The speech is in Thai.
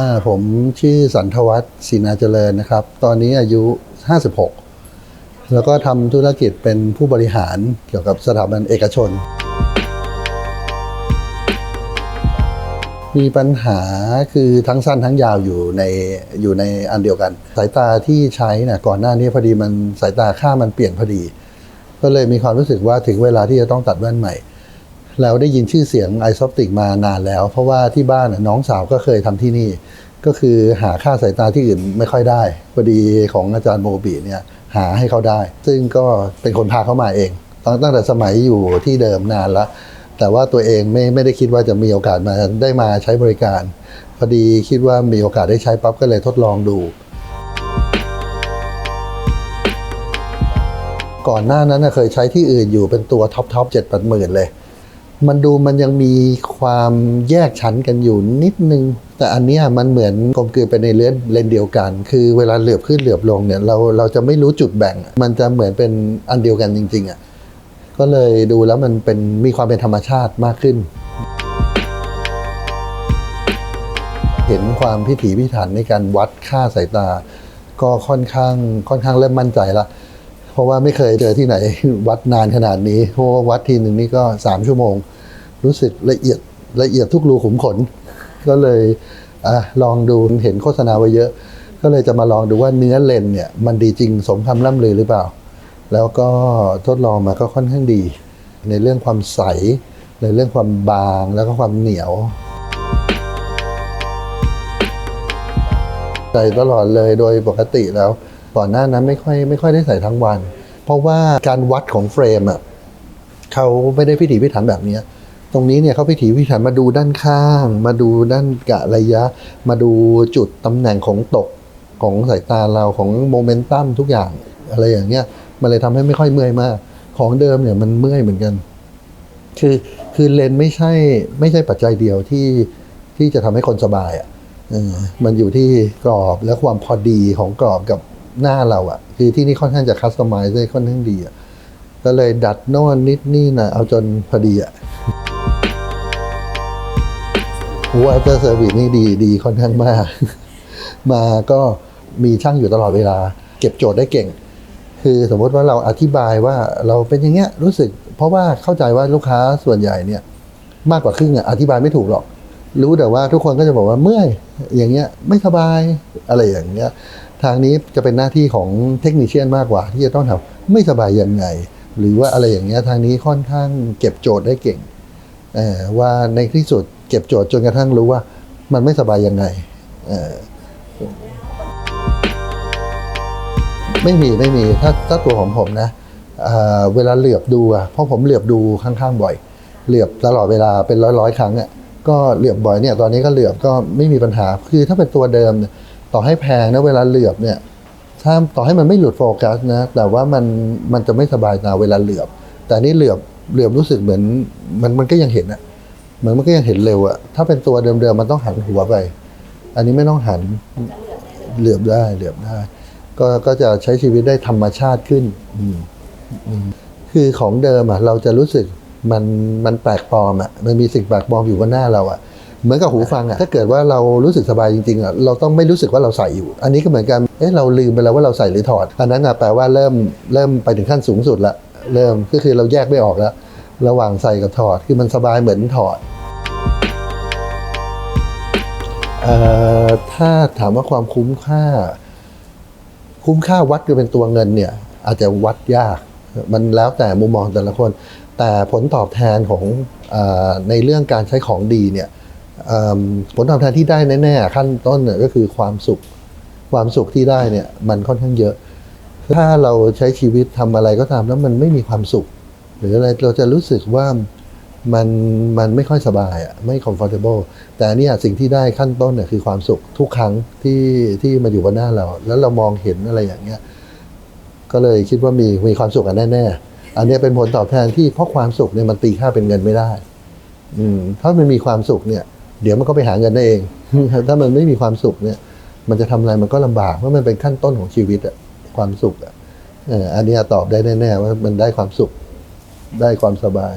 อ่าผมชื่อสันทวัฒน์ศรีนาเจริญนะครับ ตอนนี้อายุ 56 แล้วก็ทำธุรกิจเป็นผู้บริหารเกี่ยวกับสถาบันเอกชน มีปัญหาคือทั้งสั้นทั้งยาวอยู่ในอยู่ในอันเดียวกัน สายตาที่ใช้นะก่อนหน้านี้พอดีมันสายตาค่ามันเปลี่ยนพอดี ก็เลยมีความรู้สึกว่าถึงเวลาที่จะต้องตัดแว่นใหม่ แล้วได้ยินชื่อเสียงไอซอปติกมานานแล้ว เพราะว่าที่บ้านน้องสาวก็เคยทำที่นี่ ก็คือหาค่าสายตาที่อื่นไม่ค่อยได้พอดีของอาจารย์โมบีเนี่ยหาให้เขาได้ ซึ่งก็เป็นคนพาเขามาเองตั้งแต่สมัยอยู่ที่เดิมนานล้วแต่ว่าตัวเองไม่ไม่ได้คิดว่าจะมีโอกาสมาได้มาใช้บริการ พอดีคิดว่ามีโอกาสได้ใช้ปั๊บก็เลยทดลองดู ก่อนหน้านั้นเคยใช้ที่อื่นอยู่เป็นตัวท็อปท็อปเจ็ดแปดหมื่นเลย มันดูมันยังมีความแยกชั้นกันอยู่นิดนึง แต่อันนี้มันเหมือนกลมกลืนไปในเลนเลนเดียวกัน คือเวลาเหลือบขึ้นเหลือบลงเนี่ยเราเราจะไม่รู้จุดแบ่ง มันจะเหมือนเป็นอันเดียวกันจริง ๆอะก็เลยดูแล้วมันเป็นมีความเป็นธรรมชาติมากขึ้น เห็นความพิถีพิถันในการวัดค่าสายตา ก็ค่อนข้างค่อนข้างเริ่มมั่นใจละ ราะว่าไม่เคยเจอที่ไหนวัดนานขนาดนี้เพราะว่าวัดทีหนึ่งนี่ก็สามชั่วโมง รู้สึกละเอียดละเอียดทุกรูขุมขน ก็เลยอลองดูเห็นโฆษณาไว้เยอะ ก็เลยจะมาลองดูว่าเนื้อเลนเนี่ยมันดีจริงสมคำล่ำลือหรือเปล่า แล้วก็ทดลองมาก็ค่อนข้างดี ในเรื่องความใส ในเรื่องความบางแล้วก็ความเหนียวใสตลอดเลยโดยปกติแล้ว ก่อนหน้านั้นไม่ค่อยไม่ค่อยได้ใส่ทั้งวัน เพราะว่าการวัดของเฟรมอะเขาไม่ได้พิถีพิถันแบบนี้ตรงนี้เนี่ยเขาพิถีพิถันมาดูด้านข้าง มาดูด้านกะระยะ มาดูจุดตำแหน่งของตกของสายตาเราของโมเมนตัมทุกอย่างอะไรอย่างเงี้ยมันเลยทำให้ไม่ค่อยเมื่อยมาก ของเดิมเนี่ยมันเมื่อยเหมือนกัน คือคือเลนส์ไม่ใช่ไม่ใช่ปัจจัยเดียวที่ที่จะทำให้คนสบายอะมันอยู่ที่กรอบและความพอดีของกรอบกับ หน้าเราอะ คือที่นี่ค่อนข้างจะคัสตอมไมซ์ได้ค่อนข้างดีอะก็เลยดัดโน่นนิดนี่นะเอาจนพอดีอะวอเตอร์เซอร์วิสนี่ดีดีค่อนข้างมาก มาก็มีช่างอยู่ตลอดเวลา เก็บโจทย์ได้เก่ง คือสมมติว่าเราอธิบายว่าเราเป็นอย่างเงี้ยรู้สึก เพราะว่าเข้าใจว่าลูกค้าส่วนใหญ่เนี่ย มากกว่าครึ่งอะอธิบายไม่ถูกหรอก รู้แต่ว่าทุกคนก็จะบอกว่าเมื่อยอย่างเงี้ยไม่สบายอะไรอย่างเงี้ย ทางนี้จะเป็นหน้าที่ของเทคนิชเชียนมากกว่า ที่จะต้องทำไม่สบายยังไง หรือว่าอะไรอย่างเงี้ยทางนี้ค่อนข้างเก็บโจทย์ได้เก่งว่าในที่สุดเก็บโจทย์จนกระทั่งรู้ว่ามันไม่สบายยังไงไม่มีไม่มีถ้าถ้าตัวของผมนะเเวลาเหลือบดูอะเพราะผมเหลือบดูข้างๆบ่อย เหลือบตลอดเวลาเป็นร้อยๆครั้งอะก็เหลือบบ่อยเนี่ยตอนนี้ก็เหลือบก็ไม่มีปัญหาคือถ้าเป็นตัวเดิมเนี่ย ต่อให้แพงนะเวลาเหลือบเนี่ยถ้าต่อให้มันไม่หลุดโฟกัสนะแต่ว่ามันมันจะไม่สบายตาเวลาเหลือบ แต่นี่เหลือบเหลือบรู้สึกเหมือนมันมันก็ยังเห็นอะเหมือนมันก็ยังเห็นเร็วอะถ้าเป็นตัวเดิมๆมันต้องหันหัวไป อันนี้ไม่ต้องหันเหลือบได้เหลือบได้ ก็ก็จะใช้ชีวิตได้ธรรมชาติขึ้นอืมอืมคือของเดิมอะเราจะรู้สึกมันมันแปลกปลอมอะมันมีสิ่งแปลกปลอมอยู่บนหน้าเราอะ เหมือนกับหูฟังอะถ้าเกิดว่าเรารู้สึกสบายจริงๆอะเราต้องไม่รู้สึกว่าเราใส่อยู่ อันนี้ก็เหมือนกันเอ๊ะเราลืมไปแล้วว่าเราใส่หรือถอด อันนั้นอะแปลว่าเริ่มเริ่มไปถึงขั้นสูงสุดละเริ่มก็คือเราแยกไม่ออกแล้ว ระหว่างใส่กับถอดคือมันสบายเหมือนถอดเอ่อถ้าถามว่าความคุ้มค่า คุ้มค่าวัดกันเป็นตัวเงินเนี่ย อาจจะวัดยาก มันแล้วแต่มุมมองแต่ละคน แต่ผลตอบแทนของอาในเรื่องการใช้ของดีเนี่ย ผลตอบแทนที่ได้แน่ๆขั้นต้นเนี่ยก็คือความสุข ความสุขที่ได้เนี่ยมันค่อนข้างเยอะ ถ้าเราใช้ชีวิตทำอะไรก็ตามแล้วมันไม่มีความสุข หรืออะไรเราจะรู้สึกว่ามันมันไม่ค่อยสบายอะไม่ comfortable แต่อันเนี่ยสิ่งที่ได้ขั้นต้นเนี่ยคือความสุขทุกครั้งที่ที่มาอยู่บนหน้าเรา แล้วเรามองเห็นอะไรอย่างเงี้ยก็เลยคิดว่ามีมีความสุขกันแน่ๆอันนี้เป็นผลตอบแทนที่เพราะความสุขเนี่ยมันตีค่าเป็นเงินไม่ได้ อืมถ้ามันมีความสุขเนี่ย เดี๋ยวมันก็ไปหาเงินได้เอง ถ้ามันไม่มีความสุขเนี่ย มันจะทำอะไรมันก็ลำบากเพราะมันเป็นขั้นต้นของชีวิตอะความสุขอะเอออันเนี้ยตอบได้แน่ๆว่ามันได้ความสุขได้ความสบาย